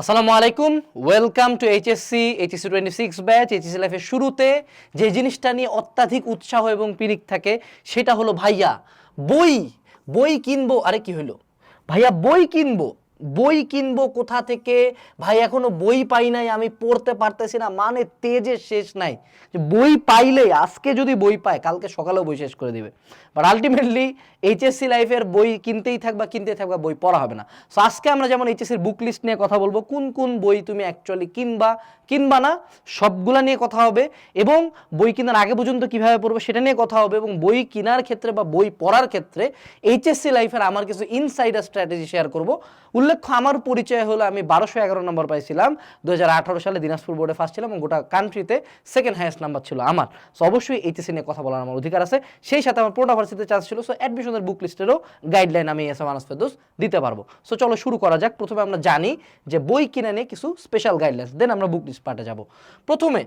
আসসালামু আলাইকুম welcome to HSC HSC twenty six batch HSC লাইফের শুরুতে যে জিনিসটা নিয়ে অত্যাধিক উৎসাহ এবং পিরিক থাকে সেটা হলো ভাইয়া, বই বই কিনবো, আরে কি হলো ভাইয়া, বই কিনবো। বই কিনবো কোথা থেকে? ভাই, এখনও বই পাই নাই, আমি পড়তে পারতেছি না। মানে তেজের শেষ নাই। যে বই পাইলেই, আজকে যদি বই পায়, কালকে সকালেও বই শেষ করে দিবে। বাট আলটিমেটলি এইচএসসি লাইফের বই কিনতেই থাকবা কিনতেই থাকবা, বই পড়া হবে না। সো আজকে আমরা যেমন এইচএসসির বুক লিস্ট নিয়ে কথা বলব, কোন কোন বই তুমি অ্যাকচুয়ালি কিনবা কিনবা না, সবগুলা নিয়ে কথা হবে এবং বই কেনার আগে পর্যন্ত কীভাবে পড়বে সেটা নিয়ে কথা হবে এবং বই কেনার ক্ষেত্রে বা বই পড়ার ক্ষেত্রে এইচএসসি লাইফের আমার কিছু ইনসাইডার স্ট্র্যাটেজি শেয়ার করব। উল্লেখ্য আমার পরিচয় হলো আমি বারোশো এগারো নম্বর পাইছিলাম। দু হাজার আঠারো সালে দিনাজপুর বোর্ডে ফার্স্ট ছিলাম এবং গোটা কান্ট্রিতে সেকেন্ড হাইয়েস্ট নাম্বার ছিল আমার। সো অবশ্যই এইচএসসি নিয়ে কথা বলার আমার অধিকার আছে। সেই সাথে আমার পুরোটা ভার্সিটিতে চান্স ছিল সো অ্যাডমিশনের বুক লিস্টেরও গাইডলাইন আমি এস এম ফেরদৌস দিতে পারব। সো চলো শুরু করা যাক। প্রথমে আমরা জানি যে বই কিনে নিয়ে কিছু স্পেশাল গাইডলাইন্স দেন আমরা বুক লিস্ট পার্টে যাব। প্রথমে,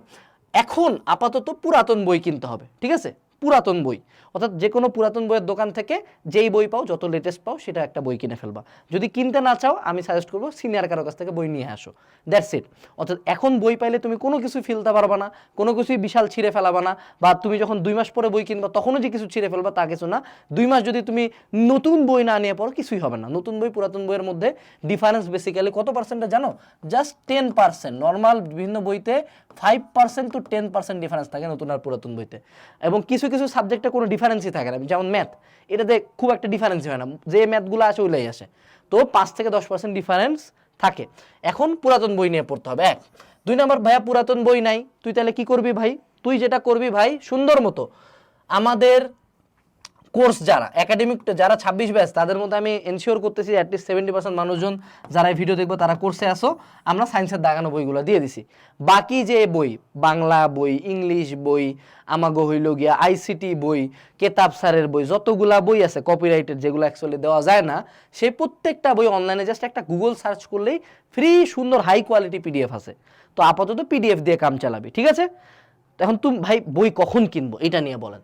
এখন আপাতত পুরাতন বই কিনতে হবে, ঠিক আছে? পুরাতন বই। অর্থাৎ যে কোনো পুরাতন বইয়ের দোকান থেকে যেই বই পাও, যত লেটেস্ট পাও, সেটা একটা বই কিনে ফেলবা। যদি কিনতে না চাও, আমি সাজেস্ট করব সিনিয়র কারও কাছ থেকে বই নিয়ে আসো। দ্যাটস ইট অর্থাৎ এখন বই পাইলে তুমি কোনো কিছু ফেলতে পারবা না, কোনো কিছুই বিশাল ছিঁড়ে ফেলাবা না, বা তুমি যখন দুই মাস পরে বই কিনবা, তখনও যে কিছু ছিঁড়ে ফেলবা তা কিছু না। দুই মাস যদি তুমি নতুন বই না নিয়ে পড়ো কিছুই হবে না। নতুন বই পুরাতন বইয়ের মধ্যে ডিফারেন্স বেসিক্যালি কত পার্সেন্টে জানো? জাস্ট টেন পার্সেন্ট নর্মাল বিভিন্ন বইতে five percent to ten percent difference থাকে নতুন আর পুরাতন বইতে। এবং কিছু কিছু কিছু সাবজেক্টে কোনো ডিফারেন্সই থাকে না। যেমন ম্যাথ এটাতে খুব একটা ডিফারেন্সই হয় না। যে ম্যাথগুলো আসে ওইলাই আসে। তো পাঁচ থেকে দশ পার্সেন্ট ডিফারেন্স থাকে। এখন পুরাতন বই নিয়ে পড়তে হবে। এক, দুই নম্বর, ভাইয়া, পুরাতন বই নাই। তুই তাহলে কি করবি ভাই? তুই যেটা করবি ভাই, সুন্দর মতো আমাদের কোর্স যারা একাডেমিক যারা ছাব্বিশ ব্যাচ তাদের মধ্যে আমি এনশিওর করতেছি অ্যাটলিস্ট সেভেন্টি পার্সেন্ট মানুষজন যারা এই ভিডিও দেখব, তারা কোর্সে আসো। আমরা সায়েন্সের দাগানো বইগুলো দিয়ে দিছি। বাকি যে বই, বাংলা বই, ইংলিশ বই, আমাগো হইল গিয়া আইসিটি বই, কেতাব স্যারের বই, যতগুলা বই আছে কপিরাইটেড যেগুলো অ্যাকচুয়ালি দেওয়া যায় না, সেই প্রত্যেকটা বই অনলাইনে জাস্ট একটা গুগল সার্চ করলেই ফ্রি সুন্দর হাই কোয়ালিটি পিডিএফ আছে। তো আপাতত পিডিএফ দিয়ে কাম চালাবি, ঠিক আছে? এখন তুমি ভাই, বই কখন কিনবো? এটা নিয়ে বলেন।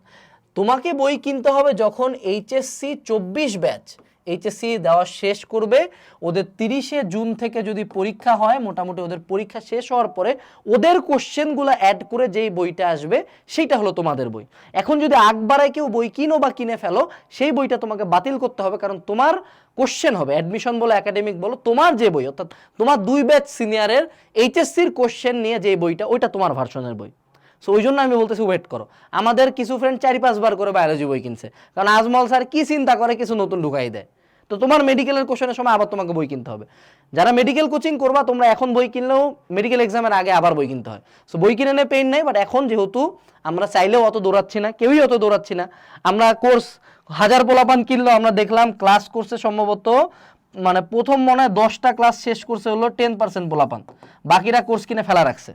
তোমাকে বই কিনতে হবে যখন এইচএসসি চব্বিশ ব্যাচ এইচএসসি দেওয়া শেষ করবে। ওদের তিরিশে জুন থেকে যদি পরীক্ষা হয়, মোটামুটি ওদের পরীক্ষা শেষ হওয়ার পরে ওদের কোশ্চেনগুলো অ্যাড করে যেই বইটা আসবে, সেইটা হলো তোমাদের বই। এখন যদি আগবারায় কেউ বই কিনো বা কিনে ফেলো, সেই বইটা তোমাকে বাতিল করতে হবে, কারণ তোমার কোশ্চেন হবে। অ্যাডমিশন বলো একাডেমিক বলো, তোমার যে বই, অর্থাৎ তোমার দুই ব্যাচ সিনিয়রের এইচএসসির কোশ্চেন নিয়ে যে বইটা, ওইটা তোমার ভার্সনের বই। সো ওই জন্য আমি বলতেছি ওয়েট করো। আমাদের কিছু ফ্রেন্ড চারি পাঁচবার করে বায়োলজি বই কিনছে। কারণ আজমল স্যার কি চিন্তা করে, কিছু নতুন ঢুকাই দেয়। তো তোমার মেডিকেলের কোশ্চেনের সময় আবার তোমাকে বই কিনতে হবে। যারা মেডিকেল কোচিং করবা, তোমরা এখন বই কিনলেও মেডিকেল এক্সামের আগে আবার বই কিনতে হয়। সো বই কিনে নিয়ে পেইন নাই বাট এখন যেহেতু আমরা চাইলেও অত দৌড়াচ্ছি না, কেউই অত দৌড়াচ্ছি না, আমরা কোর্স হাজার পোলাপান কিনলেও আমরা দেখলাম ক্লাস করছে সম্ভবত মানে প্রথম মনে হয় দশটা ক্লাস শেষ করছে হলো টেন পার্সেন্ট পোলাপান। বাকিরা কোর্স কিনে ফেলা রাখছে।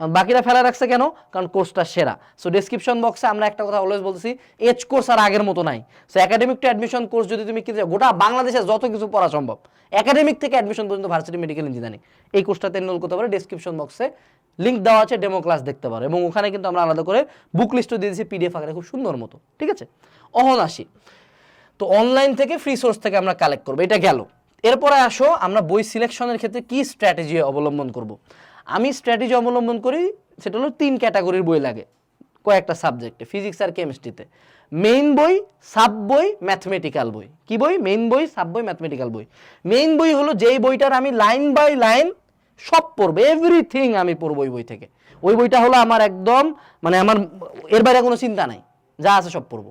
বাকিরা ফেলা রাখছে কেন? কারণ কোর্সটা সেরা। সো ডেসক্রিপশন বক্সে আমরা একটা কথা অলওয়েজ বলতেছি এজ কোর্স আর আগের মতো নাই। So academic to admission course যদি তুমি কিনতে গোটা বাংলাদেশে যত কিছু পড়া সম্ভব একাডেমিক থেকে অ্যাডমিশন পর্যন্ত ভার্সিটি মেডিকেল ইঞ্জিনিয়ারিং এই কোর্সটাতে এনরোল করতে পারো ডেসক্রিপশন বক্সে লিঙ্ক দেওয়া আছে ডেমো ক্লাস দেখতে পারো। এবং ওখানে কিন্তু আমরা আলাদা করে বুক লিস্টও দিয়ে দিয়েছি পিডিএফ আকারে, খুব সুন্দর মতো। ঠিক আছে? অহন আসি। তো অনলাইন থেকে ফ্রি সোর্স থেকে আমরা কালেক্ট করব। এটা গেল। এরপরে আসো, আমরা বই সিলেকশনের ক্ষেত্রে কি স্ট্র্যাটেজি অবলম্বন করব। আমি স্ট্র্যাটেজি অবলম্বন করি, সেটা হলো তিন ক্যাটাগরির বই লাগে, কয়েকটা সাবজেক্টে ফিজিক্স আর কেমিস্ট্রিতে মেইন বই সাব বই ম্যাথমেটিক্যাল বই। কি বই? মেইন বই সাব বই ম্যাথমেটিক্যাল বই। মেইন বই হলো যেই বইটার আমি লাইন বাই লাইন সব পড়ব এভরিথিং আমি পড়ব ওই বই থেকে। ওই বইটা হলো আমার একদম মানে আমার, এর বাইরে কোনো চিন্তা নাই, যা আছে সব পড়ব।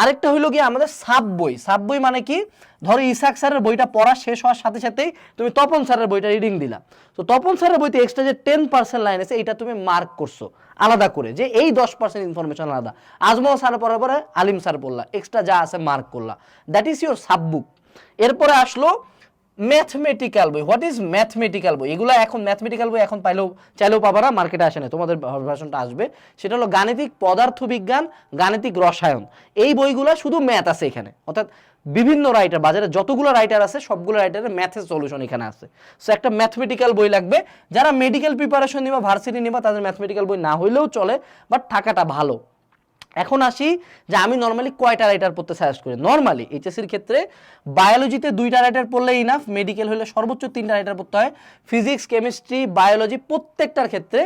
আরেকটা হইল গিয়ে আমাদের সাব বই। সাব বই মানে কি? ধরো ইসাক স্যারের বইটা পড়া শেষ হওয়ার সাথে সাথেই তুমি তপন স্যারের বইটা রিডিং দিলা। তো তপন স্যারের বইতে এক্সট্রা যে টেন পার্সেন্ট লাইন আছে, এটা তুমি মার্ক করছ আলাদা করে, যে এই দশ পার্সেন্ট ইনফরমেশন আলাদা। আজমল স্যার পড়ার পরে আলিম স্যার পড়লা এক্সট্রা যা আছে মার্ক করলা। That is your sub book এরপরে আসলো ম্যাথমেটিক্যাল বই। হোয়াট ইজ ম্যাথমেটিক্যাল বই? এগুলো এখন ম্যাথমেটিক্যাল বই এখন পাইলেও, চাইলেও পাবা না মার্কেটে আসে না। তোমাদের ভার্সনটা আসবে। সেটা হলো গাণিতিক পদার্থবিজ্ঞান, গাণিতিক রসায়ন। এই বইগুলো শুধু ম্যাথ আছে এখানে। অর্থাৎ বিভিন্ন রাইটার বাজারে যতগুলো রাইটার আছে, সবগুলো রাইটারের ম্যাথের সলিউশন এখানে আছে। সো একটা ম্যাথমেটিক্যাল বই লাগবে। যারা মেডিকেল প্রিপারেশন নিবা ভার্সিটি নিবা, তাদের ম্যাথমেটিক্যাল বই না হইলেও চলে বাট থাকাটা ভালো। এখন আসি যে আমি নর্মালি কয়টা রাইটার পড়তে সাজেস্ট করি? নর্মালি এইচএসসির ক্ষেত্রে বায়োলজিতে দুইটা রাইটার পড়লে ইনাফ মেডিকেল হলে সর্বোচ্চ তিনটা রাইটার পড়তে হয়। ফিজিক্স কেমিস্ট্রি বায়োলজি প্রত্যেকটার ক্ষেত্রে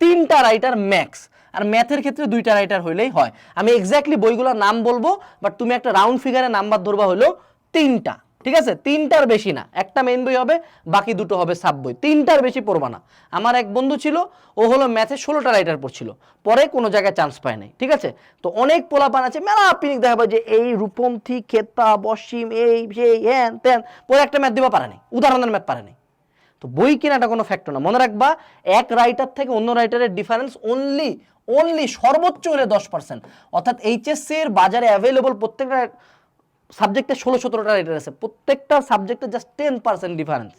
তিনটা রাইটার ম্যাক্স আর ম্যাথের ক্ষেত্রে দুইটা রাইটার হইলেই হয়। আমি এক্স্যাক্টলি বইগুলোর নাম বলব বাট তুমি একটা রাউন্ড ফিগারে নাম্বার ধরবা হলো তিনটা। ঠিক আছে? তিনটার বেশি না। একটা মেন বই হবে, বাকি দুটো হবে সাব বই। তিনটার বেশি পড়বা না। আমার এক বন্ধু ছিল, ও হলো ম্যাথে ষোলোটা রাইটার পড়ছিল। পরে কোনো জায়গায় চান্স পায় নাই, ঠিক আছে? তো অনেক পোলাপান আছে, মেলা পিনিক দেখাবো যে এই রূপমথি খেতা বসিম এই, সেই, হ্যান, ত্যান, পরে একটা ম্যাথ দিবা পারে নাই, উদাহরণের ম্যাথ পারে নাই। তো বই কেনাটা কোনো ফ্যাক্টর না। মনে রাখবা, এক রাইটার থেকে অন্য রাইটারের ডিফারেন্স অনলি অনলি সর্বোচ্চ হলে দশ পার্সেন্ট অর্থাৎ এইচএসসি এর বাজারে অ্যাভেলেবল প্রত্যেকটা সাবজেক্টে ষোলো, সতেরোটা রেটার আছে, প্রত্যেকটা সাবজেক্টে জাস্ট টেন পার্সেন্ট ডিফারেন্স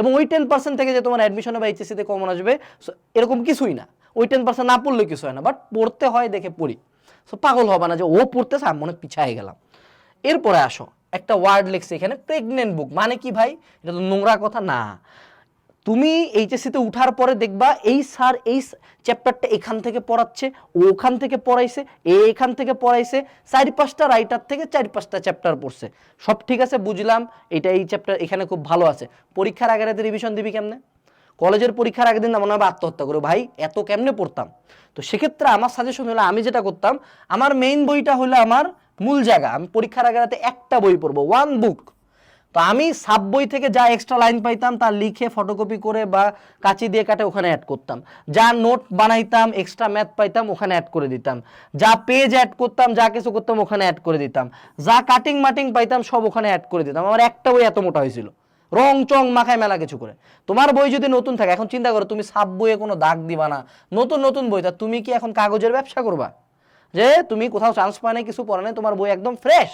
এবং ওই টেন পার্সেন্ট থেকে যে তোমার অ্যাডমিশনে বা এইচএসিতে কমন আসবে এরকম কিছুই না। ওই টেন পার্সেন্ট না পড়লে কিছু হয় না বাট পড়তে হয়, দেখে পড়ি। সো পাগল হবে না যে ও পড়তেছে আমি মনে পিছায় গেলাম। এরপরে আসো, একটা ওয়ার্ড লিখছে এখানে প্রেগনেন্ট বুক মানে কি ভাই? এটা তো নোংরা কথা না। তুমি এইচএসসিতে উঠার পরে দেখবা এই স্যার এই চ্যাপ্টারটা এখান থেকে পড়াচ্ছে ওখান থেকে পড়াইছে, এ এখান থেকে পড়াইছে, চারি পাঁচটা রাইটার থেকে চারি পাঁচটা চ্যাপ্টার পড়ছে। সব ঠিক আছে, বুঝলাম, এটা এই চ্যাপ্টার এখানে খুব ভালো আছে। পরীক্ষার আগে রাতে রিভিশন দিবি কেমনে? কলেজের পরীক্ষার আগের দিন মনে হবে আত্মহত্যা করো ভাই, এত কেমনে পড়তাম? তো সেক্ষেত্রে আমার সাজেশন হলো, আমি যেটা করতাম, আমার মেইন বইটা হলো আমার মূল জায়গা। আমি পরীক্ষার আগে রাতে একটা বই পড়ব ওয়ান বুক তো আমি সাব বই থেকে যা এক্সট্রা লাইন পাইতাম তা লিখে ফটোকপি করে বা কাঁচি দিয়ে কাটে ওখানে অ্যাড করতাম। যা নোট বানাইতাম এক্সট্রা ম্যাথ পাইতাম, ওখানে অ্যাড করে দিতাম। যা পেজ অ্যাড করতাম, যা কিছু করতাম, ওখানে অ্যাড করে দিতাম। যা কাটিং মাটিং পাইতাম, সব ওখানে অ্যাড করে দিতাম। আমার একটা বই এত মোটা হয়েছিল। রং, চং, মাখায় মেলা কিছু করে। তোমার বই যদি নতুন থাকে, এখন চিন্তা করো, তুমি সাব বইয়ে কোনো দাগ দিবা না। নতুন নতুন বই তা তুমি কি এখন কাগজের ব্যবসা করবা? যে তুমি কোথাও চান্স পায় নাই, কিছু পড়ে নাই, তোমার বই একদম ফ্রেশ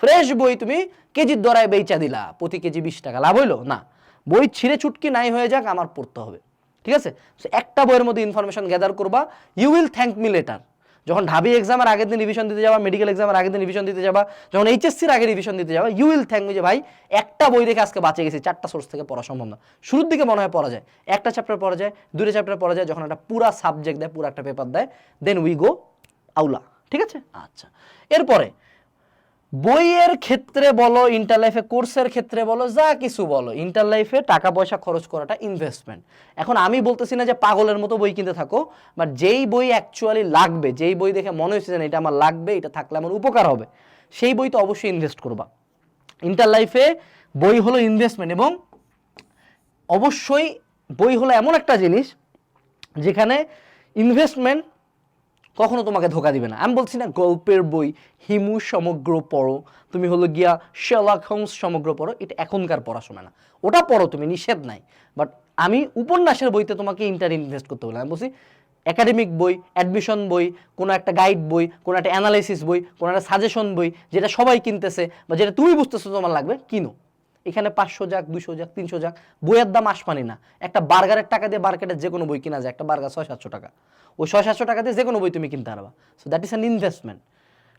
ফ্রেশ বই তুমি কেজির দরায় বেচা দিলা, প্রতি কেজি বিশ টাকা। লাভ হইল? না। বই ছিঁড়ে চুটকি নাই হয়ে যাক, আমার পড়তে হবে। ঠিক আছে? একটা বইয়ের মধ্যে ইনফরমেশন গ্যাদার করবা। You will thank me later যখন ঢাবি এক্সামের আগের দিন রিভিশন দিতে যাবা মেডিকেল এক্সামের আগের দিন রিভিশন দিতে যাবা, যখন এইচএসসির আগে রিভিশন দিতে যাবা ইউ উইল থ্যাঙ্ক মি যে, ভাই, একটা বই দেখে আজকে বাঁচে গেছি। চারটা সোর্স থেকে পড়া সম্ভব না। শুরুর দিকে মনে হয় পড়া যায়। একটা চ্যাপ্টার পড়া যায় দুটো চ্যাপ্টার পড়া যায়, যখন একটা পুরা সাবজেক্ট দেয়, পুরো একটা পেপার দেয় দেন উই গো আউলা। ঠিক আছে? আচ্ছা। এরপরে বইয়ের ক্ষেত্রে বলো ইন্টার লাইফে কোর্সের ক্ষেত্রে বলো, যা কিছু বলো ইন্টার লাইফে টাকা পয়সা খরচ করাটা ইনভেস্টমেন্ট এখন আমি বলতেছি না যে পাগলের মতো বই কিনতে থাকো বাট যেই বই অ্যাকচুয়ালি লাগবে, যেই বই দেখে মনে হচ্ছে যে এটা আমার লাগবে, এটা থাকলে আমার উপকার হবে, সেই বই তো অবশ্যই ইনভেস্ট করবা। ইন্টার লাইফে বই হলো ইনভেস্টমেন্ট এবং অবশ্যই বই হলো এমন একটা জিনিস, যেখানে ইনভেস্টমেন্ট কখনো তোমাকে ধোকা দিবে না। আমি বলছি না গল্পের বই, হিমু সমগ্র পড়ো। তুমি হলো গিয়া শেলাক হোমস সমগ্র পড়ো, এটা এখনকার পড়াশোনা না। ওটা পড়ো, তুমি নিষেধ নাই। বাট আমি উপন্যাসের বইতে তোমাকে ইন্টার ইনভেস্ট করতে বললাম। আমি বলছি একাডেমিক বই অ্যাডমিশন বই, কোনো একটা গাইড বই, কোনো একটা অ্যানালাইসিস বই, কোনো একটা সাজেশন বই, যেটা সবাই কিনতেছে বা যেটা তুমি বুঝতেছো তোমার লাগবে, কিনো। এখানে পাঁচশো যাক দুশো যাক, তিনশো যাক, বইয়ের দাম আসমানি না। একটা বার্গারের টাকা দিয়ে মার্কেটের যে কোনো বই কিনা যায়, একটা বার্গার ছয়, সাতশো টাকা। ওই ছয়, সাতশো টাকা দিয়ে যে কোনো বই তুমি কিনতে পারবা। So that is an investment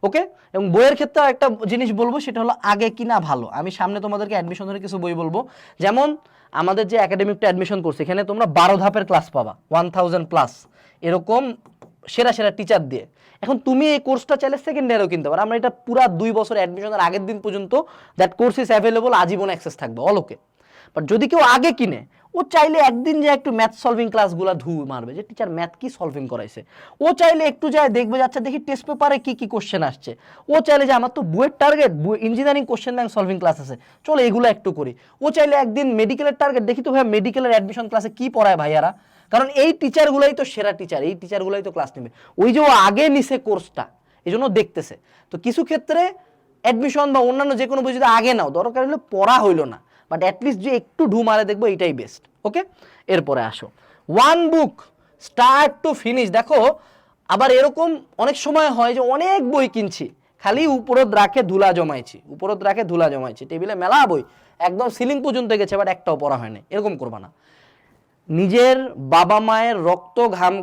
okay এবং বইয়ের ক্ষেত্রে একটা জিনিস বলব, সেটা হলো আগে কিনা ভালো। আমি সামনে তোমাদেরকে অ্যাডমিশনের কিছু বই বলব। যেমন আমাদের যে একাডেমিকটা অ্যাডমিশন করছে, এখানে তোমরা বারো ধাপের ক্লাস পাবা ওয়ান থাউজেন্ড প্লাস এরকম সেরা সেরা টিচার দিয়ে। এখন তুমি এই কোর্সটা চাইলে সেকেন্ড ইয়ারও কিনতে। পারো আমরা এটা পুরা দুই বছর অ্যাডমিশনের আগের দিন পর্যন্ত দ্যাট কোর্স ইজ অ্যাভেলেবল আজীবন অ্যাক্সেস থাকবে অলোকে বাট যদি কেউ আগে কিনে, ও চাইলে একদিন যে একটু ম্যাথ সলভিং ক্লাসগুলো ধু মারবে, যে টিচার ম্যাথ কি সলভিং করাইছে। ও চাইলে একটু যায় দেখবে যাচ্ছে দেখি টেস্ট পেপারে কি কি কোশ্চেন আসছে। ও চাইলে যে আমার তো বুয়ের target engineering question bank solving class আছে, চলো এগুলো একটু করি। ও চাইলে একদিন মেডিকেলের টার্গেট দেখি তো ভাই মেডিকেলের অ্যাডমিশন ক্লাসে কি পড়ায় ভাইয়ারা? কারণ এই টিচারগুলোই তো সেরা টিচার এই টিচারগুলোই তো ক্লাস নেবে। ওই যে ও আগে নিছে কোর্সটা এই জন্য দেখতেছে। তো কিছু ক্ষেত্রে অ্যাডমিশন বা অন্যান্য যে কোনো বই যদি আগে নাও, দরকার হলে পড়া হইল না। বাট অ্যাটলিস্ট যে একটু ঢু মারে দেখব এটাই বেস্ট ওকে এরপরে আসো। One book start to finish দেখো, আবার এরকম অনেক সময় হয় যে অনেক বই কিনছি, খালি উপরত রাখে ধুলা জমাইছি, উপরত রাখে ধুলা জমাইছি, টেবিলে মেলা বই, একদম সিলিং পর্যন্ত গেছে বাট একটাও পড়া হয়নি, এরকম করবা না। নিজের বাবা মায়ের রক্ত ঘাম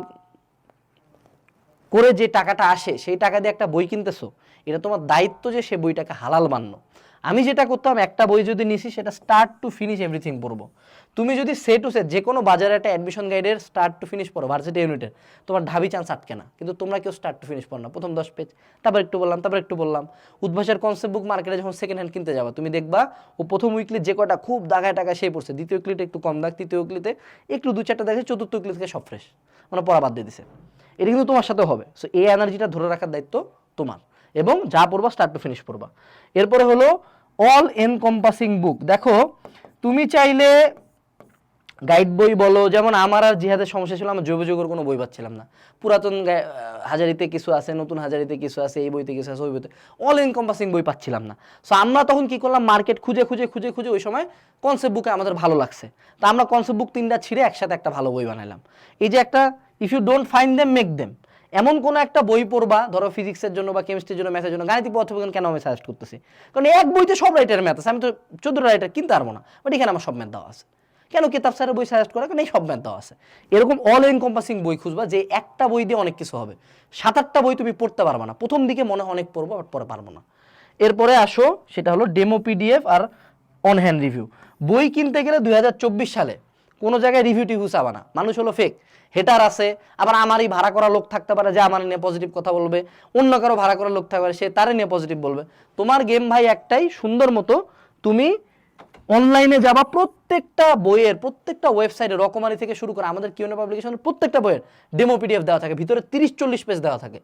করে যে টাকাটা আসে, সেই টাকা দিয়ে একটা বই কিনতেছো, এটা তোমার দায়িত্ব যে সে বইটাকে হালাল মান্য। আমি যেটা করতাম, একটা বই যদি নিছি, সেটা স্টার্ট টু ফিনিশ এভরিথিং পড়ব। তুমি যদি সে টু সে যে কোনো বাজারে একটা অ্যাডমিশন গাইডের স্টার্ট টু ফিনিশ পড়ো ভার্সিটি ইউনিটের তোমার ঢাবি চান্স আটকে না। কিন্তু তোমরা কেউ স্টার্ট টু ফিনিশ পড়ো না। প্রথম দশ পেজ তারপর একটু বললাম, তারপর একটু বললাম। উদ্ভাসের কনসেপ্ট বুক মার্কেটে যখন সেকেন্ড হ্যান্ড কিনতে যাবা, তুমি দেখবা ও প্রথম উইকলি যে কটা খুব দাগায় টাকা সেই পড়ছে। দ্বিতীয় উইকলিতে একটু কম দাগ, তৃতীয় উইকলিতে একটু দু চারটা দেখে চতুর্থ উইকলি থেকে সব ফ্রেশ মানে পড়া বাদ দিয়ে দিছে। এটা কিন্তু তোমার সাথে হবে। সো এই এনার্জিটা ধরে রাখার দায়িত্ব তোমার। এবং যা পড়বা স্টার্ট টু ফিনিশ পড়বা। এরপরে হলো অল এনকম্পাসিং বুক দেখো, তুমি চাইলে গাইড বই বলো, যেমন আমার আর জিহাদের সমস্যা ছিল, আমার জৈব যুগের কোনো বই পাচ্ছিলাম না। পুরাতন হাজারিতে কিছু আছে, নতুন হাজারিতে কিছু আছে, এই বইতে কিছু আছে, ওই বইতে। অল এনকম্পাসিং বই পাচ্ছিলাম না। সো আমরা তখন কি করলাম মার্কেট খুঁজে খুঁজে খুঁজে খুঁজে ওই সময় কনসেপ্ট বুকে আমাদের ভালো লাগছে। তো আমরা কনসেপ্ট বুক তিনটা ছিঁড়ে একসাথে একটা ভালো বই বানাইলাম। এই যে একটা if you don't find them make them এমন কোনো একটা বই পড়বা, ধরো ফিজিক্সের জন্য বা কেমিস্ট্রির জন্য ম্যাথের জন্য, গাণিতিক পদার্থবিজ্ঞান কেন আমি সাজেস্ট করতেছি? কারণ এক বইতে সব রাইটার ম্যাথ আছে, আমি তো চোদ্দটা রাইটার কিনতে পারব না বাট এখানে আমার সব ম্যাথ দেওয়া আছে। কেন কিতাব স্যারের বই সাজেস্ট করা? কারণ এই সব ম্যাথ দেওয়া আছে। এরকম অল এনকম্পাসিং বই খুঁজবা যে একটা বই দিয়ে অনেক কিছু হবে। সাত আটটা বই তুমি পড়তে পারবা না। প্রথম দিকে মনে হয় অনেক পড়ব, বাট পরে পারব না। এরপরে আসো, সেটা হলো ডেমো পিডিএফ আর অন হ্যান্ড রিভিউ বই কিনতে গেলে দুই হাজার চব্বিশ সালে কোনো জায়গায় রিভিউ টিভিউ চাবা না। মানুষ হলো ফেক হেটার আছে, আবার আমারই ভাড়া করা লোক থাকতে পারে যে আমার নিয়ে পজিটিভ কথা বলবে। অন্য কারও ভাড়া করা লোক থাকতে পারে, সে তারে নিয়ে পজিটিভ বলবে। তোমার গেম ভাই একটাই, সুন্দর মতো তুমি অনলাইনে যাবা প্রত্যেকটা বইয়ের, প্রত্যেকটা ওয়েবসাইটে রকমারি থেকে শুরু করে আমাদের কিউনে পাবলিকেশনের প্রত্যেকটা বইয়ের ডেমো পিডিএফ দেওয়া থাকে। ভিতরে তিরিশ চল্লিশ পেজ দেওয়া থাকে।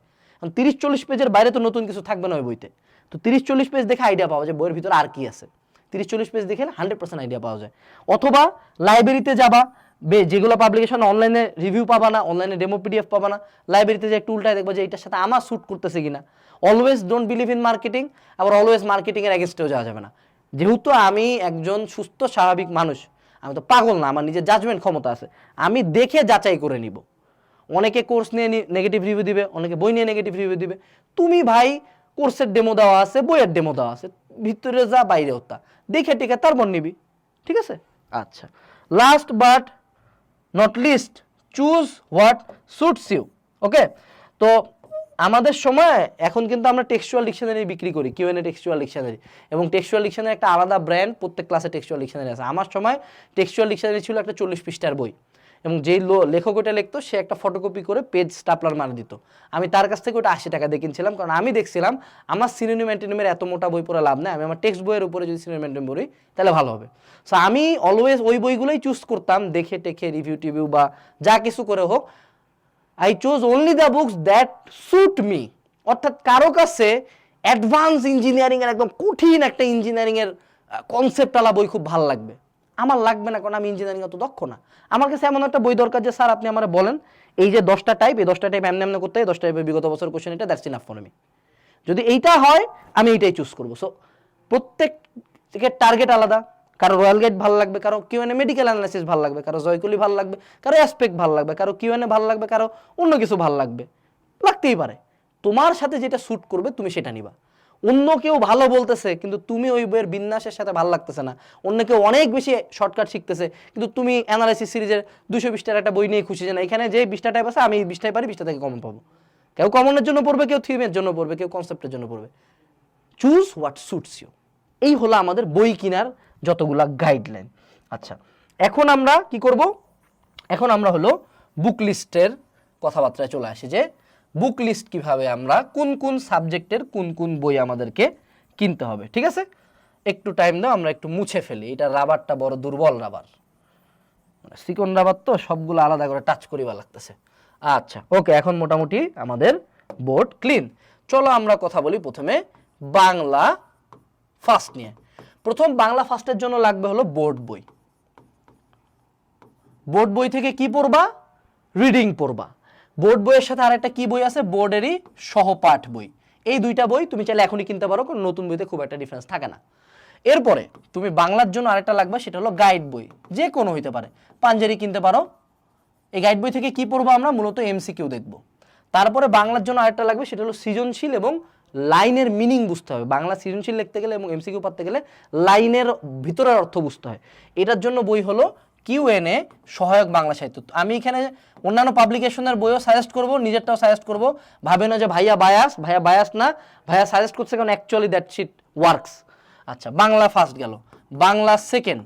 তিরিশ চল্লিশ পেজের বাইরে তো নতুন কিছু থাকবে না ওই বইতে। তো তিরিশ চল্লিশ পেজ দেখে আইডিয়া পাওয়া যায় বইয়ের ভিতরে আর কি আছে। তিরিশ চল্লিশ পেজ দেখে হান্ড্রেড পার্সেন্ট আইডিয়া পাওয়া যায়। অথবা লাইব্রেরিতে যাবা বে যেগুলো পাবলিকেশন অনলাইনে রিভিউ পাবা না অনলাইনে ডেমো পিডিএফ পাবা না লাইব্রেরিতে যে একটু উল্টায় দেখব যে এটার সাথে আমার স্যুট করতেছে কিনা। Always don't believe in marketing আবার অলওয়েজ মার্কেটিংয়ের অ্যাগেনস্টেও যাওয়া যাবে না। যেহেতু আমি একজন সুস্থ, স্বাভাবিক মানুষ, আমি তো পাগল না, আমার নিজের জাজমেন্ট ক্ষমতা আছে, আমি দেখে যাচাই করে নিব। অনেকে কোর্স নিয়ে নেগেটিভ রিভিউ দিবে, অনেকে বই নিয়ে নেগেটিভ রিভিউ দিবে। তুমি ভাই কোর্সের ডেমো দেওয়া আছে, বইয়ের ডেমো দেওয়া আছে, ভিতরে যা, বাইরে হত্যা দেখে টেকে তারপর নিবি, ঠিক আছে? আচ্ছা। Last but not least choose what suits you okay তো আমাদের সময় এখন কিন্তু আমরা টেক্সচুয়াল ডিকশনারি বিক্রি করি কিউ এন টেক্সচুয়াল ডিকশনারি এবং টেক্সচুয়াল ডিকশনারি একটা আলাদা ব্র্যান্ড প্রত্যেক ক্লাসে টেক্সচুয়াল ডিকশনারি আছে। আমার সময় টেক্সচুয়াল ডিকশনারি ছিল একটা চল্লিশ পৃষ্ঠার বই। এবং যেই লেখক ওটা লিখতো, সে একটা ফটোকপি করে পেজ স্টাপলার মানে দিত। আমি তার কাছ থেকে ওটা আশি টাকা দিয়ে কিনছিলাম, কারণ আমি দেখছিলাম, আমার সিনোনিম অ্যান্টিনিমের এত মোটা বই পড়ে লাভ নেই। আমি আমার টেক্সট বইয়ের উপরে যদি সিনোনিম অ্যান্টিনিম পড়ি, তাহলে ভালো হবে। সো আমি অলওয়েজ ওই বইগুলোই চুজ করতাম, দেখে টেখে রিভিউ টিভিউ বা যা কিছু করে হোক। I chose only the books that suit me অর্থাৎ কারও কাছে অ্যাডভান্স ইঞ্জিনিয়ারিং এর একদম কঠিন একটা ইঞ্জিনিয়ারিং এর কনসেপ্টওয়ালা বই খুব ভালো লাগবে। আমার লাগবে না কারণ আমি ইঞ্জিনিয়ারিং অত দক্ষ না। আমার কাছে এমন একটা বই দরকার যে, স্যার, আপনি আমার বলেন, এই যে দশটা টাইপ এই দশটা টাইপ এমনি এমনি করতে হয় দশটা টাইপের বিগত বছর কোশ্চেন এটা দ্যাটস ইনাফ ফর মি যদি এইটা হয়, আমি এইটাই চুজ করব। সো প্রত্যেক টার্গেট আলাদা। কারও রয়্যাল গেট ভালো লাগবে, কারও কিউএনএ মেডিকেল অ্যানালাইসিস ভালো লাগবে, কারও জয়কুলি ভালো লাগবে, কারও অ্যাসপেক্ট ভালো লাগবে, কারও কিউএনএ ভালো লাগবে, কারও অন্য কিছু ভালো লাগবে। লাগতেই পারে। তোমার সাথে যেটা স্যুট করবে, তুমি সেটা নিবা। অন্য কেউ ভালো বলতেছে, কিন্তু তুমি ওই বইয়ের বিন্যাসের সাথে ভালো লাগতেছে না। অন্য কেউ অনেক বেশি শর্টকাট শিখতেছে, কিন্তু তুমি অ্যানালাইসিস সিরিজের দুশো বিশটার একটা বই নিয়ে খুশি যে না, এখানে যে বিশটা টাইপ আছে, আমি বিশটাই পারি, বিশটা থেকে কমন পাবো। কেউ কমনের জন্য পড়বে, কেউ থিমের জন্য পড়বে, কেউ কনসেপ্টের জন্য পড়বে। চুজ হোয়াট সুটস ইউ এই হলো আমাদের বই কেনার যতগুলা গাইডলাইন আচ্ছা এখন আমরা কি করব? এখন আমরা হলো বুক লিস্টের কথাবার্তায় চলে আসি যে বুক লিস্ট কীভাবে আমরা কোন কোন সাবজেক্টের কোন কোন বই আমাদেরকে কিনতে হবে, ঠিক আছে? একটু টাইম দাও, আমরা একটু মুছে ফেলি। এটা রাবারটা বড় দুর্বল রাবার। মানে সিকন রাবার তো সবগুলো আলাদা করে টাচ করিবা লাগতেছে। আচ্ছা ওকে এখন মোটামুটি আমাদের বোর্ড ক্লিন চলো আমরা কথা বলি প্রথমে বাংলা ফার্স্ট নিয়ে। প্রথম বাংলা ফার্স্টের জন্য লাগবে হলো বোর্ড বই। বোর্ড বই থেকে কি পড়বা? রিডিং পড়বা। বোর্ড বইয়ের সাথে আরেকটা কি বই আছে? বোর্ডেরই সহপাঠ বই। এই দুইটা বই তুমি চাইলে এখনই কিনতে পারো কারণ নতুন বইতে খুব একটা ডিফারেন্স থাকে না। এরপরে তুমি বাংলার জন্য আরেকটা লাগবে, সেটা হলো গাইড বই। যে কোনো হইতে পারে। পাঞ্জারি কিনতে পারো। এই গাইড বই থেকে কি পড়ব আমরা? মূলত এমসিকিউ দেখব। তারপরে বাংলার জন্য আরেকটা লাগবে, সেটা হলো সৃজনশীল এবং লাইনের মিনিং বুঝতে হবে। বাংলা সৃজনশীল লিখতে গেলে এবং এমসিকিউ পারতে গেলে লাইনের ভিতরের অর্থ বুঝতে হয়। এটার জন্য বই হলো কিউএনএ সহায়ক বাংলা সাহিত্য। আমি এখানে অন্যান্য পাবলিকেশনের বইও সাজেস্ট করব, নিজেরটাও সাজেস্ট করব। ভাবে না যে ভাইয়া বায়াস ভাইয়া বায়াস না, ভাইয়া সাজেস্ট করছে কারণ অ্যাকচুয়ালি দ্যাট শিট ওয়ার্কস আচ্ছা বাংলা ফার্স্ট গেল। বাংলা সেকেন্ড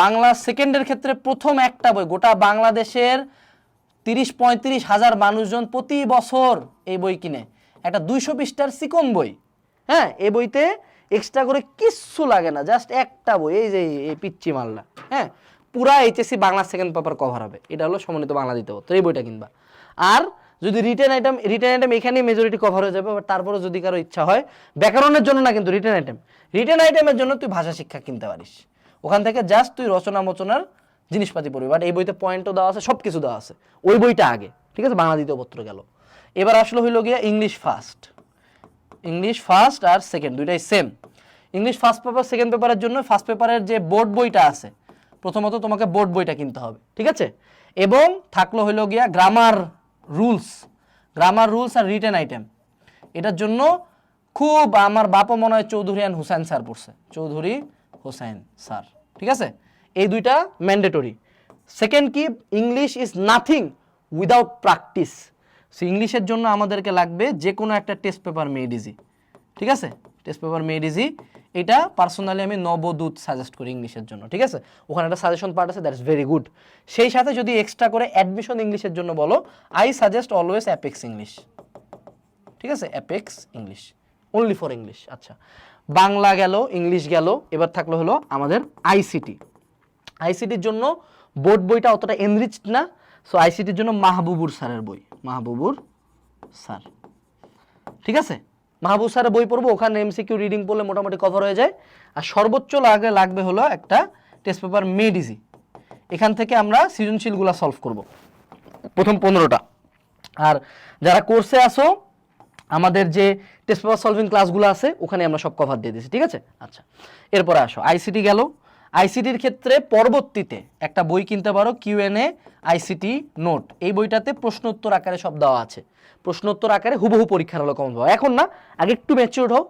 বাংলা সেকেন্ডের ক্ষেত্রে প্রথম একটা বই, গোটা বাংলাদেশের তিরিশ পঁয়ত্রিশ হাজার মানুষজন প্রতি বছর এই বই কিনে। একটা দুইশো পৃষ্ঠার সিকন বই। হ্যাঁ এই বইতে এক্সট্রা করে কিচ্ছু লাগে না জাস্ট একটা বই, এই যে, এই পিচ্চি মাল্লা হ্যাঁ? পুরা HSC Bangla second paper cover হবে, এটা হলো সমন্বিত বাংলা দিতে তো এই বইটা কিনবা। আর যদি রিটেন আইটেম রিটেন আইটেম এখানেই মেজরিটি কভার হয়ে যাবে তারপরে যদি কারও ইচ্ছা হয়, ব্যাকরণের জন্য না কিন্তু রিটেন আইটেম রিটেন আইটেমের জন্য তুই ভাষা শিক্ষা কিনতে পারিস। ওখান থেকে জাস্ট তুই রচনা মচনার জিনিসপাতি পড়বি বাট এই বইতে পয়েন্টও দেওয়া আছে সব কিছু দেওয়া আছে। ওই বইটা আগে, ঠিক আছে? বাংলা দ্বিতীয় পত্র গেল। এবার আসলো হইল গিয়া ইংলিশ ফার্স্ট ইংলিশ ফার্স্ট আর সেকেন্ড দুইটাই same English first paper second পেপারের জন্য ফার্স্ট পেপারের যে বোর্ড বইটা আছে, প্রথমত তোমাকে বোর্ড বইটা কিনতে হবে, ঠিক আছে? এবং থাকল হইল গিয়া গ্রামার রুলস গ্রামার রুলস আর রিটেন আইটেম এটার জন্য খুব আমার বাপও মনে হয় চৌধুরী অ্যান্ড হুসাইন স্যার পড়ছে। চৌধুরী, হুসাইন স্যার ঠিক আছে? এই দুইটা ম্যান্ডেটরি সেকেন্ড কি? English is nothing without practice so ইংলিশের জন্য আমাদেরকে লাগবে যে কোনো একটা টেস্ট পেপার মেড ইজি ঠিক আছে? টেস্ট পেপার মেড ইজি এটা পার্সোনালি আমি নবদূত সাজেস্ট করি ইংলিশের জন্য, ঠিক আছে? ওখানে একটা সাজেশন পার্ট আছে দ্যাট ইস ভেরি গুড সেই সাথে যদি এক্সট্রা করে অ্যাডমিশন ইংলিশের জন্য বলো I suggest always Apex English ঠিক আছে? Apex English only for English আচ্ছা। বাংলা গেল ইংলিশ গেল, এবার থাকল হলো আমাদের আইসিটি আইসিটির জন্য বোর্ড বইটা অতটা এনরিচড না। সো আইসিটির জন্য মাহবুবুর স্যারের বই। মাহবুবুর স্যার। ঠিক আছে? মাহবুব স্যারের বই পড়ব, ওখানে এমসিকিউ রিডিং পড়লে মোটামুটি কভার হয়ে যায়। আর সর্বোচ্চ লাগে লাগবে হলো একটা টেস্ট পেপার মেড ইজি এখান থেকে আমরা সৃজনশীলগুলো সলভ করব। প্রথম পনেরোটা। আর যারা কোর্সে আসো আমাদের যে টেস্ট পেপার সলভিং ক্লাসগুলো আছে, ওখানে আমরা সব কভার দিয়ে দিয়েছি, ঠিক আছে? আচ্ছা। এরপরে আসো। আইসিটি গেল। আইসিটির ক্ষেত্রে পরবর্তীতে একটা বই কিনতে পারো কিউএনএ আইসিটি নোট এই বইটাতে প্রশ্ন উত্তর আকারে সব দেওয়া আছে। প্রশ্ন উত্তর আকারে হুবহু পরীক্ষার হলো কমন পাবো এখন না, আগে একটু ম্যাচিওর হও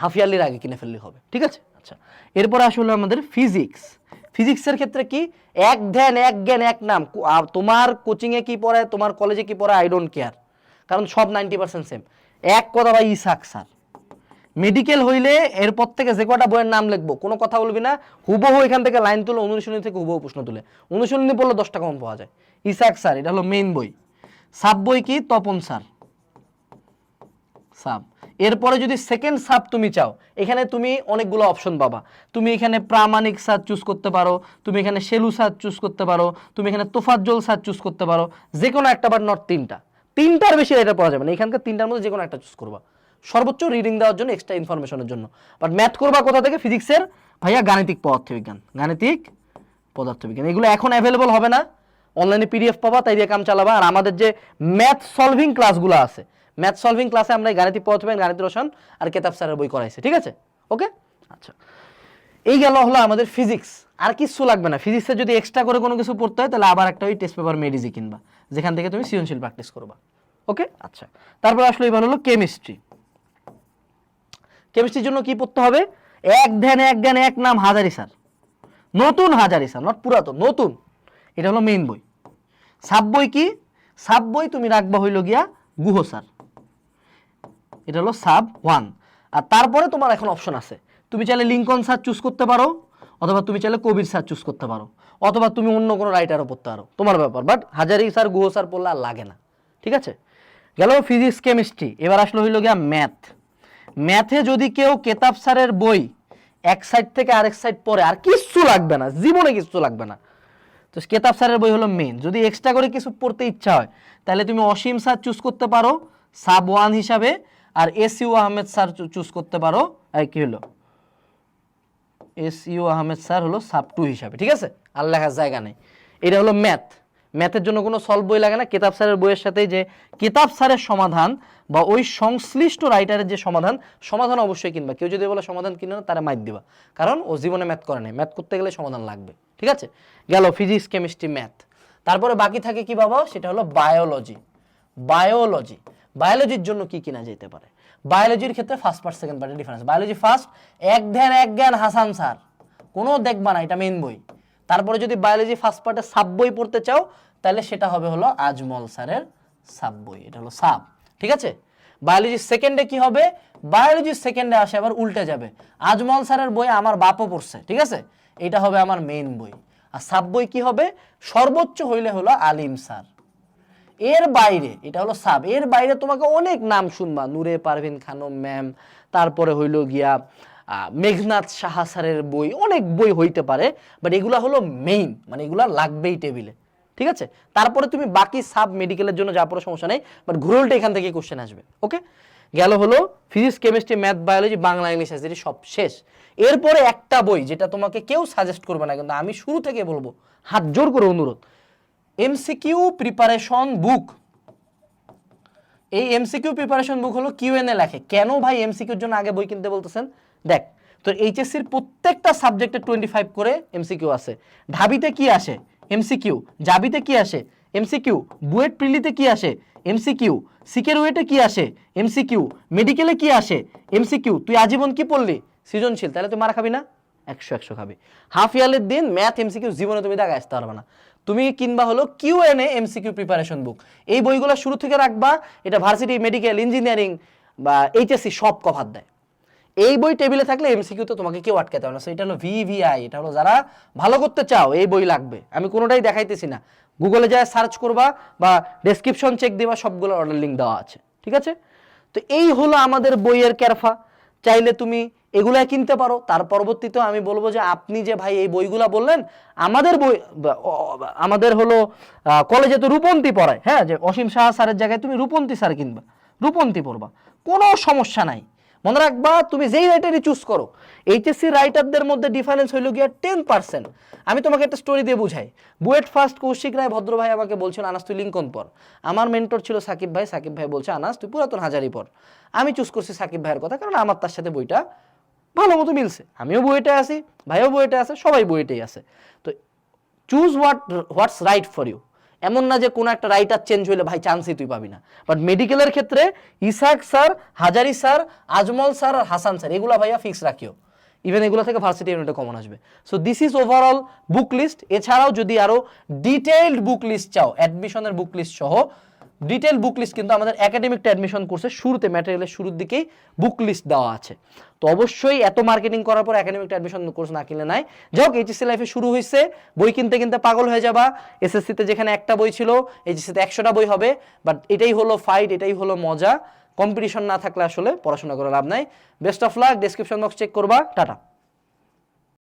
হাফ ইয়ারলির আগে কিনে ফেললে হবে, ঠিক আছে? আচ্ছা এরপরে আসলে আমাদের ফিজিক্স ফিজিক্সের ক্ষেত্রে কি? এক ধ্যান, এক জ্ঞান, এক নাম। তোমার কোচিংয়ে কি পড়ায় তোমার কলেজে কি পড়ায় আই ডোন্ট কেয়ার কারণ সব নাইনটি পার্সেন্ট সেম এক কথা ভাই ইসাক স্যার মেডিকেল হইলে এরপর থেকে যে কটা বইয়ের নাম লিখব, কোনো কথা বলবি না, হুবহু এখান থেকে লাইন তুলে, অনুশীলনী থেকে হুবহু প্রশ্ন তুলে। অনুশীলনী পড়লে দশটা কম পাওয়া যায়। ইসাক স্যার, এটা হলো মেইন বই। সাব বই কি? তপন স্যার। সাব। এরপরে যদি সেকেন্ড সাব তুমি চাও, এখানে তুমি অনেকগুলো অপশন পাবা। তুমি এখানে প্রামাণিক সাদ চুজ করতে পারো, তুমি এখানে সেলু সাদ চুজ করতে পারো, তুমি এখানে তোফাজ্জল সাদ চুজ করতে পারো যে কোনো একটা বাট নট তিনটা। তিনটার বেশি এটা পাওয়া যাবে না, এখানকার তিনটার মধ্যে যে কোনো একটা চুজ করবা। সর্বোচ্চ রিডিং দেওয়ার জন্য এক্সট্রা ইনফরমেশনের জন্য। বাট ম্যাথ করবা কোথা থেকে? ফিজিক্সের ভাইয়া গাণিতিক পদার্থবিজ্ঞান। গাণিতিক পদার্থবিজ্ঞান। এগুলো এখন অ্যাভেলেবল হবে না। অনলাইনে পিডিএফ পাবা, তাই দিয়ে কাম চালাবা। আর আমাদের যে ম্যাথ সলভিং ক্লাসগুলো আছে ম্যাথ সলভিং ক্লাসে আমরা গাণিতিক পদার্থবিজ্ঞান গাণিত রসায়ন আর কেতাব স্যারের বই করাইছে। ঠিক আছে? ওকে আচ্ছা। এই গেল হলো আমাদের ফিজিক্স আর কিছু লাগবে না। ফিজিক্সে যদি এক্সট্রা করে কোনো কিছু পড়তে হয়, তাহলে আবার একটা ওই টেস্ট পেপার মেডিজি কিনবা। যেখান থেকে তুমি সৃজনশীল প্র্যাকটিস করবা। ওকে আচ্ছা। তারপর আসলে এবার হলো কেমিস্ট্রি কেমিস্ট্রির জন্য কি পড়তে হবে? এক ধ্যান, এক জ্ঞান, এক নাম, হাজারি স্যার। নতুন হাজারি স্যার নট পুরাতন, নতুন। এটা হলো মেইন বই। সাব বই কি? সাব বই তুমি রাখবা হইল গিয়া গুহ স্যার। এটা হলো সাব ওয়ান। আর তারপরে তোমার এখন অপশন আছে। তুমি চাইলে লিঙ্কন স্যার চুজ করতে পারো, অথবা তুমি চাইলে কবির স্যার চুজ করতে পারো, অথবা তুমি অন্য কোনো রাইটারও পড়তে পারো। তোমার ব্যাপার but Hazari sir, Guha sir পড়লে আর লাগে না। ঠিক আছে? গেল ফিজিক্স কেমিস্ট্রি এবার আসলো হইল গিয়া ম্যাথ ম্যাথে যদি কেউ কেতাব স্যারের বই এক সাইড থেকে আরেক সাইড পড়ে, আর কিচ্ছু লাগবে না, জীবনে কিচ্ছু লাগবে না। তো কেতাব স্যারের বই হলো মেন যদি এক্সট্রা করে কিছু পড়তে ইচ্ছা হয়, তাহলে তুমি অসীম স্যার চুজ করতে পারো সাব ওয়ান হিসাবে, আর S U Ahmed sir choose করতে পারো কি হলো? এস ইউ আহমেদ স্যার হলো সাব টু হিসাবে, ঠিক আছে? আর লেখার জায়গা নেই। এটা হলো ম্যাথ ম্যাথের জন্য কোনো সলভ বই লাগে না। কেতাব স্যারের বইয়ের সাথে যে কেতাব স্যারের সমাধান বা ওই সংশ্লিষ্ট রাইটারের যে সমাধান সমাধান অবশ্যই কিনবা। কেউ যদি বলে সমাধান কিনে না তারা মাইক দিবা। কারণ ও জীবনে ম্যাথ করে নাই। ম্যাথ করতে গেলে সমাধান লাগবে। ঠিক আছে? গেল ফিজিক্স কেমিস্ট্রি ম্যাথ তারপরে বাকি থাকে কি বাবা? সেটা হলো বায়োলজি বায়োলজি বায়োলজির জন্য কি কিনা যেতে পারে? বায়োলজির ক্ষেত্রে ফার্স্ট পার্ট সেকেন্ড পার্টের ডিফারেন্স বায়োলজি ফার্স্ট এক ধ্যান, এক জ্ঞান, হাসান স্যার। কোনো দেখবা না, এটা মেন বই। তারপরে যদি বায়োলজি ফার্স্ট পার্টে সাব বই পড়তে চাও, তাহলে সেটা হবে হলো আজমল স্যারের সাব বই। এটা হলো সাব, ঠিক আছে? বায়োলজি সেকেন্ডে কি হবে? বায়োলজি সেকেন্ডে আসে, আবার উল্টে যাবে। আজমল স্যারের বই আমার বাপও পড়ছে, ঠিক আছে? এটা হবে আমার মেইন বই। আর সাব বই কি হবে? সর্বোচ্চ হইলে হলো আলিম স্যার। এর বাইরে, এটা হলো সাব। এর বাইরে তোমাকে অনেক নাম শুনবা। নূরে, পারভিন খানম, ম্যাম, তারপরে হইল গিয়া মেঘনাথ সাহা স্যারের বই, অনেক বই হইতে পারে বাট এগুলা হলো মেইন মানে এগুলা লাগবেই টেবিলে ঠিক আছে? তারপরে তুমি বাকি সাব মেডিকেলের জন্য যা পড়ো সমস্যা নেই বাট ঘুরোলটা এখান থেকে কোশ্চেন আসবে ওকে গেল হলো physics chemistry math biology Bangla English SD সব শেষ। এরপরে একটা বই যেটা তোমাকে কেউ সাজেস্ট করবে না, কিন্তু আমি শুরু থেকে বলব, হাত জোর করে অনুরোধ এমসিকিউ প্রিপারেশন বুক এই এমসিকিউ প্রিপারেশন বুক হলো কিউএনএ লেখে। কেন ভাই এমসিকিউর জন্য আগে বই কিনতে বলতেছেন? দেখ, তোর এইচএসসির প্রত্যেকটা সাবজেক্টে টোয়েন্টি ফাইভ করে এমসিকিউ আছে। ঢাবিতে কি আসে? এমসিকিউ জাবিতে কি আসে? এমসিকিউ বুয়েট প্রিলিতে কি আসে? এমসিকিউ সিকের ওয়েটে কি আসে? এমসিকিউ মেডিকেলে কি আসে? এমসিকিউ তুই আজীবন কি পড়লি? সৃজনশীল। তাহলে তুই মারা খাবি না? একশো একশো খাবি। হাফ ইয়ারের দিন ম্যাথ এমসিকিউ জীবনে তুমি দেখা আসতে পারবে না। তুমি কিনবা হলো Q N A MCQ preparation book এই বইগুলো শুরু থেকে রাখবা। এটা ভার্সিটি মেডিকেল ইঞ্জিনিয়ারিং বা এইচএসসি সব কভার দেয়। এই বই টেবিলে থাকলে এমসিকিউ তো তোমাকে কেউ আটকাতে হবে না। So, এটা হলো ভিভিআই এটা হলো যারা ভালো করতে চাও এই বই লাগবে। আমি কোনোটাই দেখাইতেছি না। গুগলে যায় সার্চ করবা বা ডেসক্রিপশন চেক দিবা সবগুলো অর্ডার লিঙ্ক দেওয়া আছে। ঠিক আছে? তো এই হলো আমাদের বইয়ের ক্যারফা। চাইলে তুমি এগুলাই কিনতে পারো। তার পরবর্তীতে আমি বলব যে আপনি যে ভাই এই বইগুলা বললেন আমাদের বই আমাদের হলো কলেজে তো রূপন্তী পড়ায় হ্যাঁ? যে অসীম সাহা স্যারের জায়গায় তুমি রূপন্তী স্যার কিনবা। রূপন্তী পড়বা। কোনো সমস্যা নাই। মনে রাখবা, তুমি যেই রাইটারই চুজ করো এইচএসসি রাইটারদের মধ্যে ডিফারেন্স হইল গিয়া টেন পার্সেন্ট আমি তোমাকে একটা স্টোরি দিয়ে বুঝাই। বুয়েট ফার্স্ট কৌশিক রায় ভদ্র ভাই আমাকে বলছিল আনাস, তুই লিঙ্কন পর আমার মেন্টর ছিল সাকিব ভাই। সাকিব ভাই বলছে, আনাস, তুই পুরাতন হাজারি পর আমি চুজ করছি সাকিব ভাইয়ের কথা, কারণ আমার তার সাথে বইটা ভালো মতো মিলছে। আমিও বইটা আছি, ভাইও বইটা আছে, সবাই বইটাই আছে। তো choose what what's right for you এমন না যে কোনো একটা রাইটার চেঞ্জ হইলে ভাই চান্সই তুই পাবি না। বাট মেডিকেলের ক্ষেত্রে Ishaq sir, Hazari sir, Ajmal sir আর হাসান স্যার, এগুলো ভাইয়া ফিক্স রাখিও। ইভেন এগুলো থেকে ভার্সিটি ইউনিটে কমন আসবে। So this is overall book list এছাড়াও যদি আরও ডিটেইলড বুক লিস্ট চাও অ্যাডমিশনের বুক লিস্ট সহ ডিটেল বুক লিস্ট কিন্তু আমাদের একাডেমিকটা অ্যাডমিশন কোর্সে শুরুতে ম্যাটেরিয়ালের শুরুর দিকেই বুক লিস্ট দেওয়া আছে। তো অবশ্যই এত মার্কেটিং করার পর একাডেমিকটা অ্যাডমিশন কোর্স না কিনলে নাই। যাই হোক এইচএসসি লাইফে শুরু হয়েছে বই কিনতে কিনতে পাগল হয়ে যাবা। এসএসসিতে যেখানে একটা বই ছিল এইচএসসিতে একশোটা বই হবে। বাট এটাই হলো ফাইট এটাই হলো মজা। কম্পিটিশন না থাকলে আসলে পড়াশোনা করে লাভ নাই। Best of luck description box check করবা। টাটা।